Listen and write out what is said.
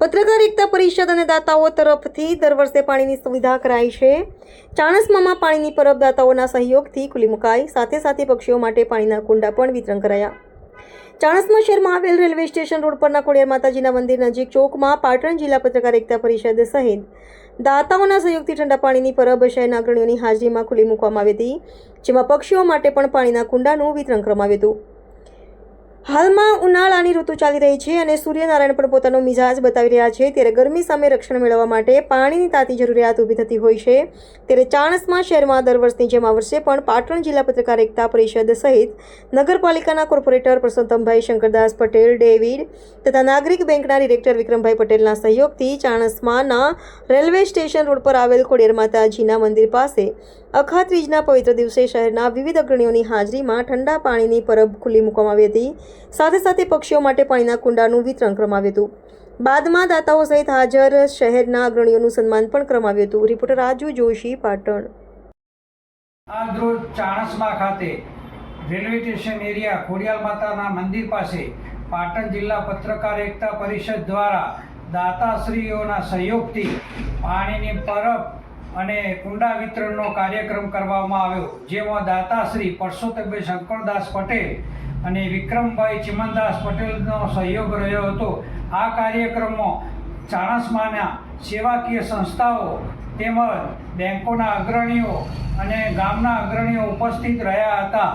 પત્રકાર એકતા પરિષદ અને દાતાઓ તરફથી દર વર્ષે પાણીની સુવિધા કરાઈ છે. ચાણસમામાં પાણીની પરબ દાતાઓના સહયોગથી ખુલ્લી મુકાઈ, સાથે સાથે પક્ષીઓ માટે પાણીના કુંડા પણ વિતરણ કરાયા. ચાણસ્મા શહેરમાં આવેલ રેલવે સ્ટેશન રોડ પરના ખોડિયાર માતાજીના મંદિર નજીક ચોકમાં પાટણ જિલ્લા પત્રકાર એકતા પરિષદ સહિત દાતાઓના સહયોગથી ઠંડા પાણીની પરબ શહેરના અગ્રણીઓની હાજરીમાં ખુલ્લી મૂકવામાં આવી હતી, જેમાં પક્ષીઓ માટે પણ પાણીના કુંડાનું વિતરણ કરવામાં આવ્યું હતું. હાલમાં ઉનાળાની ઋતુ ચાલી રહી છે અને સૂર્યનારાયણ પણ પોતાનો મિજાજ બતાવી રહ્યા છે. ત્યારે ગરમી સામે રક્ષણ મેળવવા માટે પાણીની તાતી જરૂરિયાત ઊભી થતી હોય છે. ત્યારે ચાણસમાં શહેરમાં દર વર્ષની જેમ આ વર્ષે પણ પાટણ જિલ્લા પત્રકાર એકતા પરિષદ સહિત નગરપાલિકાના કોર્પોરેટર પ્રસન્નભાઈ શંકરદાસ પટેલ, ડેવિડ તથા નાગરિક બેંકના ડિરેક્ટર વિક્રમભાઈ પટેલના સહયોગથી ચાણસમાના રેલવે સ્ટેશન રોડ પર આવેલ ખોડિયાર માતાજીના મંદિર પાસે અખાત બીજના પવિત્ર દિવસે શહેરના વિવિધ અગ્રણીઓની હાજરીમાં ઠંડા પાણીની પરબ ખુલ્લી મૂકવામાં આવી હતી. સાથે સાથે પક્ષીઓ માટે પાણીના કુંડાનું વિતરણ કરવામાં આવ્યું હતું. બાદમાં દાતાઓ સહિત હાજર શહેરના અગ્રણીઓનું સન્માન પણ કરવામાં આવ્યું હતું. રિપોર્ટર રાજુ જોશી, પાટણ. ખાતે રેલવે સ્ટેશન એરિયા ખોડિયાલ માતાના મંદિર પાસે પાટણ જિલ્લા પત્રકાર એકતા પરિષદ દ્વારા દાતાશ્રીઓના સહયોગથી પાણીની પરબ અને કુંડા વિતરણનો કાર્યક્રમ કરવામાં આવ્યો, જેમાં દાતાશ્રી પરસોત્તમભાઈ શંકરદાસ પટેલ અને વિક્રમભાઈ ચિમનદાસ પટેલનો સહયોગ રહ્યો હતો. આ કાર્યક્રમમાં ચાણસમાના સેવાકીય સંસ્થાઓ તેમજ બેંકોના અગ્રણીઓ અને ગામના અગ્રણીઓ ઉપસ્થિત રહ્યા હતા.